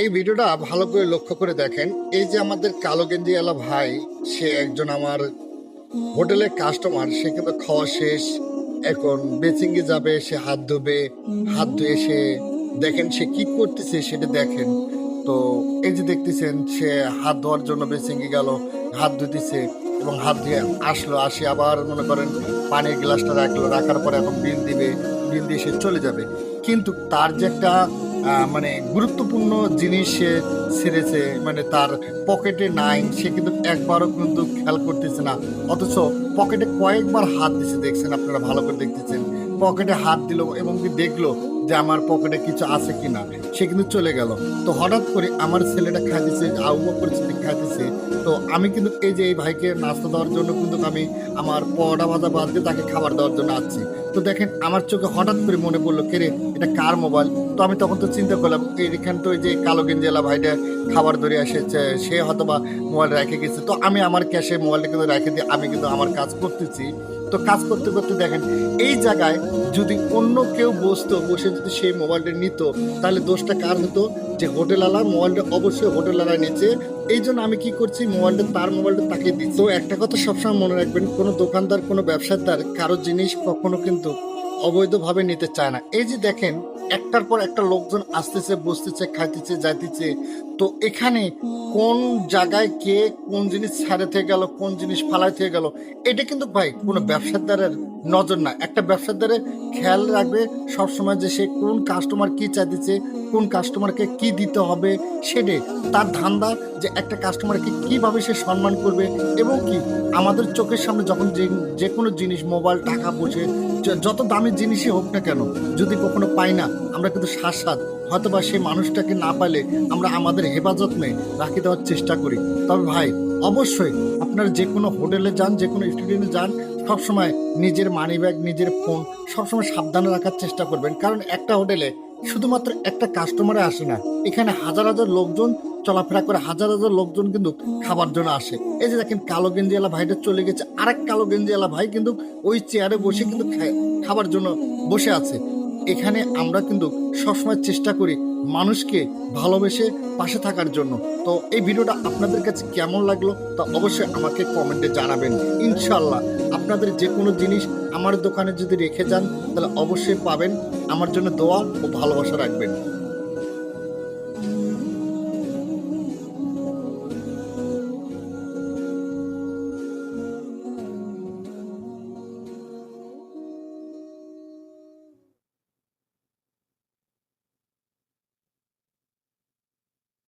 এই ভিডিওটা ভালো করে লক্ষ্য করে দেখেন। এই যে আমাদের কালো গেঞ্জি আলা ভাই, সে একজন আমার হোটেলের কাস্টমার সে কিন্তু খাওয়া শেষ। এখন বেচিংয়ে যাবে, সে হাত ধুবে। হাত ধুয়ে সে দেখেন সে কি করতেছে, সেটা দেখেন। তো এই যে দেখতেছেন, সে হাত ধোয়ার জন্য বেচিংয়ে গেল, হাত ধুতেছে এবং হাত ধুয়ে আসলো। আসে আবার মনে করেন পানির গ্লাসটা রাখল, রাখার পরে এখন বিল দিবে বিল দিয়ে সে চলে যাবে। কিন্তু তার যে একটা মানে গুরুত্বপূর্ণ জিনিস সে ছেড়েছে মানে তার পকেটে নাই, সে কিন্তু একবারও কিন্তু খেয়াল করতেছে না। অথচ পকেটে কয়েকবার হাত দিছে, দেখছেন আপনারা ভালো করে দেখতেছেন। পকেটে হাত দিল এবং কি দেখল যে আমার পকেটে কিছু আছে কিনা, সে কিন্তু চলে গেল। তো হঠাৎ করে আমার ছেলেটা খাইতেছে, আউ করে ছেলে খাইতেছে। তো আমি কিন্তু এই যে এই ভাইকে নাস্তা দেওয়ার জন্য কিন্তু আমি আমার পড়া ভাজা বাদ দিয়ে তাকে খাবার দেওয়ার জন্য আসছি। তো দেখেন, আমার চোখে হঠাৎ করে মনে পড়ল, কে রে, এটা কার মোবাইল তো আমি তখন তো চিন্তা করলাম, এইখানে তো ওই যে কালো গেঞ্জেলা ভাইটা খাবার ধরে এসেছে, সে হয়তো বা মোবাইল রেখে গেছে। তো আমি আমার ক্যাশে মোবাইলটা কিন্তু রেখে দিয়ে আমি কিন্তু আমার কাজ করতেছি। তো কাজ করতে করতে দেখেন, এই জায়গায় যদি অন্য কেউ বসতো, বসে যদি সেই মোবাইলটা নিত, তাহলে দোষটা কার হতো? যে হোটেলওয়ালা মোবাইলটা অবশ্যই হোটেলওয়ালা নিচে। এই জন্য আমি কি করছি, মোবাইলটা তার মোবাইলটা তাকে দিচ্ছি। তো একটা কথা সবসময় মনে রাখবেন, কোনো দোকানদার, কোনো ব্যবসাদার কারও জিনিস কখনো কিন্তু অবৈধভাবে নিতে চায় না। এই যে দেখেন, একটার পর একটা লোকজন আসতেছে, বসতেছে, খাইতেছে, যাইতেছে। তো এখানে কোন জায়গায় কে কোন জিনিস ছাড়ে থেকে গেল, কোন জিনিস ফালাই থেকে গেল, এটা কিন্তু ভাই কোনো ব্যবসাদারের নজর না। একটা ব্যবসাদারের খেয়াল রাখবে সবসময় যে সে কোন কাস্টমার কি চাইতেছে, কোন কাস্টমারকে কি দিতে হবে সেটাই তার ধান্দা যে একটা কাস্টমারকে কীভাবে সে সম্মান করবে এবং কি আমাদের চোখের সামনে যখন যে যে কোনো জিনিস মোবাইল টাকা বসে যত দামি জিনিসই হোক না কেন, যদি কখনো পাই না, আমরা কিন্তু সাত সাত হয়তো বা সেই মানুষটাকে না পাইলে আমরা আমাদের হেফাজত নিয়ে রাখি দেওয়ার চেষ্টা করি। তবে ভাই, অবশ্যই আপনারা যে কোনো হোটেলে যান, যে কোনো স্টুডিওতে যান সবসময় নিজের মানি ব্যাগ নিজের ফোন সবসময় সাবধানে রাখার চেষ্টা করবেন। কারণ একটা হোটেলে শুধুমাত্র একটা কাস্টমারে আসে না, এখানে হাজার হাজার লোকজন চলাফেরা করে, হাজার হাজার লোকজন কিন্তু খাবার জন্য আসে। এই যে দেখেন কালো গেঞ্জিওয়ালা ভাইটা চলে গেছে, আরেক কালো গেঞ্জিওয়ালা ভাই কিন্তু ওই চেয়ারে বসে কিন্তু খাবার জন্য বসে আছে। এখানে আমরা কিন্তু সবসময় চেষ্টা করি মানুষকে ভালোবেসে পাশে থাকার জন্য। তো এই ভিডিওটা আপনাদের কাছে কেমন লাগল তা অবশ্যই আমাকে কমেন্টে জানাবেন। ইনশাল্লাহ আপনাদের যে কোনো জিনিস আমার দোকানে যদি রেখে যান, তাহলে অবশ্যই পাবেন। আমার জন্য দোয়া ও ভালোবাসা রাখবেন।